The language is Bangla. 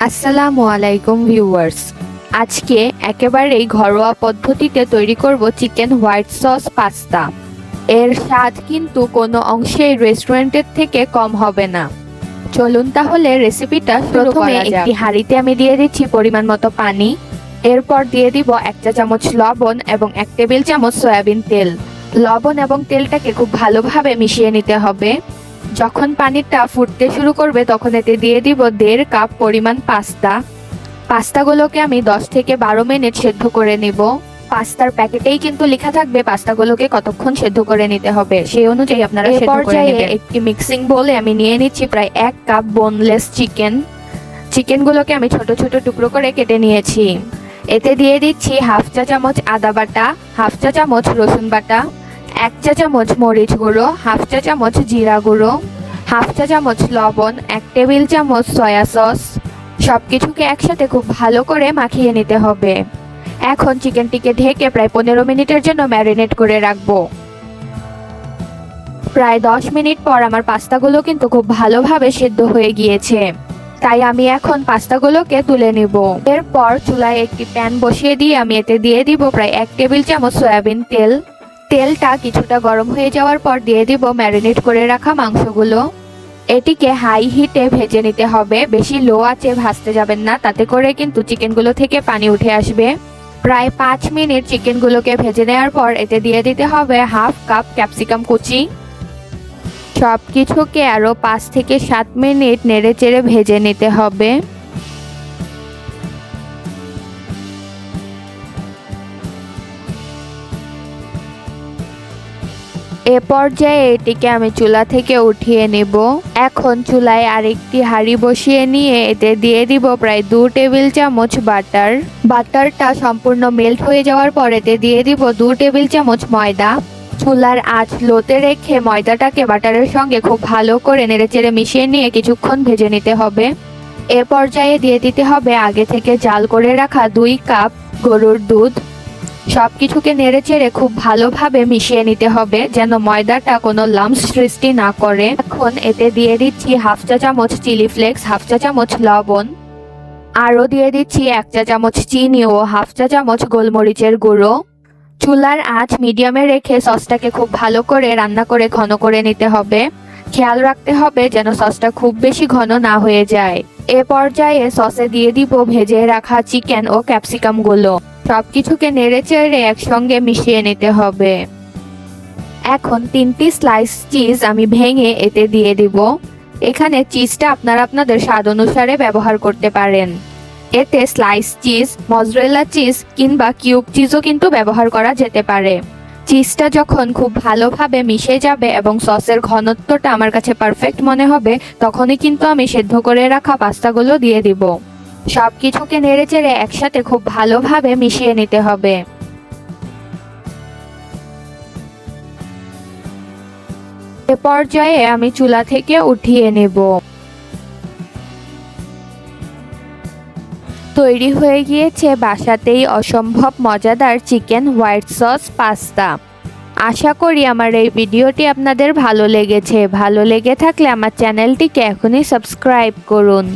আসসালামু আলাইকুম ভিউয়ার্স। আজকে একেবারেই ঘরোয়া পদ্ধতিতে তৈরি করব চিকেন হোয়াইট সস পাস্তা। এর স্বাদ কিন্তু কোনো অংশেই রেস্টুরেন্টের থেকে কম হবে না। চলুন তাহলে রেসিপিটা প্রথমে একটি হাঁড়িতে আমি দিয়ে দিচ্ছি পরিমাণ মতো পানি। এরপর দিয়ে দিব এক চা চামচ লবণ এবং এক টেবিল চামচ সয়াবিন তেল। লবণ এবং তেলটাকে খুব ভালোভাবে মিশিয়ে নিতে হবে। যখন পানিটা ফুটতে শুরু করবে তখন এতে দিয়ে দিব দেড় কাপ পরিমাণ পাস্তা। পাস্তাগুলোকে আমি দশ থেকে বারো মিনিট সেদ্ধ করে নিব। পাস্তার প্যাকেটেই কিন্তু লেখা থাকবে পাস্তাগুলোকে কতক্ষণ সেদ্ধ করে নিতে হবে। সেই অনুযায়ী আপনারা পর্যায়ে একটি মিক্সিং বোলে আমি নিয়ে নিচ্ছি প্রায় এক কাপ বোনলেস চিকেন চিকেনগুলোকে আমি ছোট ছোট টুকরো করে কেটে নিয়েছি। এতে দিয়ে দিচ্ছি হাফ চা চামচ আদা বাটা হাফ চা চামচ রসুন বাটা এক চা চামচ মরিচ গুঁড়ো, হাফ চা চামচ জিরা গুঁড়ো, হাফ চা চামচ লবণ, এক টেবিল চামচ সয়া সস। সবকিছুকে একসাথে খুব ভালো করে মাখিয়ে নিতে হবে। এখন চিকেনটিকে ঢেকে প্রায় পনেরো মিনিটের জন্য ম্যারিনেট করে রাখব। প্রায় দশ মিনিট পর আমার পাস্তাগুলো কিন্তু খুব ভালোভাবে সেদ্ধ হয়ে গিয়েছে। তাই আমি এখন পাস্তাগুলোকে তুলে নিব। এরপর চুলায় একটি প্যান বসিয়ে দিয়ে আমি এতে দিয়ে দিব প্রায় এক টেবিল চামচ সয়াবিন তেল। তেলটা কিছুটা গরম হয়ে যাওয়ার পর দিয়ে দিব ম্যারিনেট করে রাখা মাংসগুলো। এটিকে হাই হিটে ভেজে নিতে হবে। বেশি লো আঁচে ভাজতে যাবেন না, তাতে করে কিন্তু চিকেনগুলো থেকে পানি উঠে আসবে। প্রায় পাঁচ মিনিট চিকেনগুলোকে ভেজে নেওয়ার পর এতে দিয়ে দিতে হবে হাফ কাপ ক্যাপসিকাম কুচি। সব কিছুকে আরও পাঁচ থেকে সাত মিনিট নেড়ে চেড়ে ভেজে নিতে হবে। এ পর্যায়ে এটিকে আমি চুলা থেকে উঠিয়ে নেব। এখন চুলায় আরেকটি হাঁড়ি বসিয়ে নিয়ে এতে দিয়ে দিব প্রায় দু টেবিল চামচ বাটার। বাটারটা সম্পূর্ণ মেল্ট হয়ে যাওয়ার পর এতে দিয়ে দিব দু টেবিল চামচ ময়দা। চুলার আঁচ লোতে রেখে ময়দাটাকে বাটারের সঙ্গে খুব ভালো করে নেড়েচেড়ে মিশিয়ে নিয়ে কিছুক্ষণ ভেজে নিতে হবে। এ পর্যায়ে দিয়ে দিতে হবে আগে থেকে জাল করে রাখা দুই কাপ গরুর দুধ। সব কিছুকে নেড়ে চেড়ে খুব ভালোভাবে মিশিয়ে নিতে হবে, যেন ময়দাটা কোনো লাম্পস সৃষ্টি না করে। এখন এতে দিয়ে দিচ্ছি হাফ চা চামচ চিলি ফ্লেক্স, হাফ চা চামচ লবণ। আরও দিয়ে দিচ্ছি এক চা চামচ চিনি ও হাফ চা চামচ গোলমরিচের গুঁড়ো। চুলার আঁচ মিডিয়ামে রেখে সসটাকে খুব ভালো করে রান্না করে ঘন করে নিতে হবে। খেয়াল রাখতে হবে যেন সসটা খুব বেশি ঘন না হয়ে যায়। এ পর্যায়ে সসে দিয়ে দিব ভেজে রাখা চিকেন ও ক্যাপসিকামগুলো সবকিছুকে নেড়ে চেড়ে একসঙ্গে মিশিয়ে নিতে হবে। এখন তিনটি স্লাইস চিজ আমি ভেঙে এতে দিয়ে দিব। এখানে চিজটা আপনারা আপনাদের স্বাদ অনুসারে ব্যবহার করতে পারেন। এতে স্লাইস চিজ মজরেলা চিজ কিংবা কিউব চিজও কিন্তু ব্যবহার করা যেতে পারে। চিজটা যখন খুব ভালোভাবে মিশে যাবে এবং সসের ঘনত্বটা আমার কাছে পারফেক্ট মনে হবে, তখনই কিন্তু আমি সেদ্ধ করে রাখা পাস্তাগুলো দিয়ে দিব। সব কিছুকে নেড়ে চেড়ে একসাথে খুব ভালোভাবে মিশিয়ে নিতে হবে। এ পর্যায়ে আমি চুলা থেকে উঠিয়ে নেব। তৈরি হয়ে গিয়েছে বাসাতেই অসম্ভব মজাদার চিকেন হোয়াইট সস পাস্তা। আশা করি আমার এই ভিডিওটি আপনাদের ভালো লেগেছে। ভালো লেগে থাকলে আমার চ্যানেলটিকে এখনই সাবস্ক্রাইব করুন।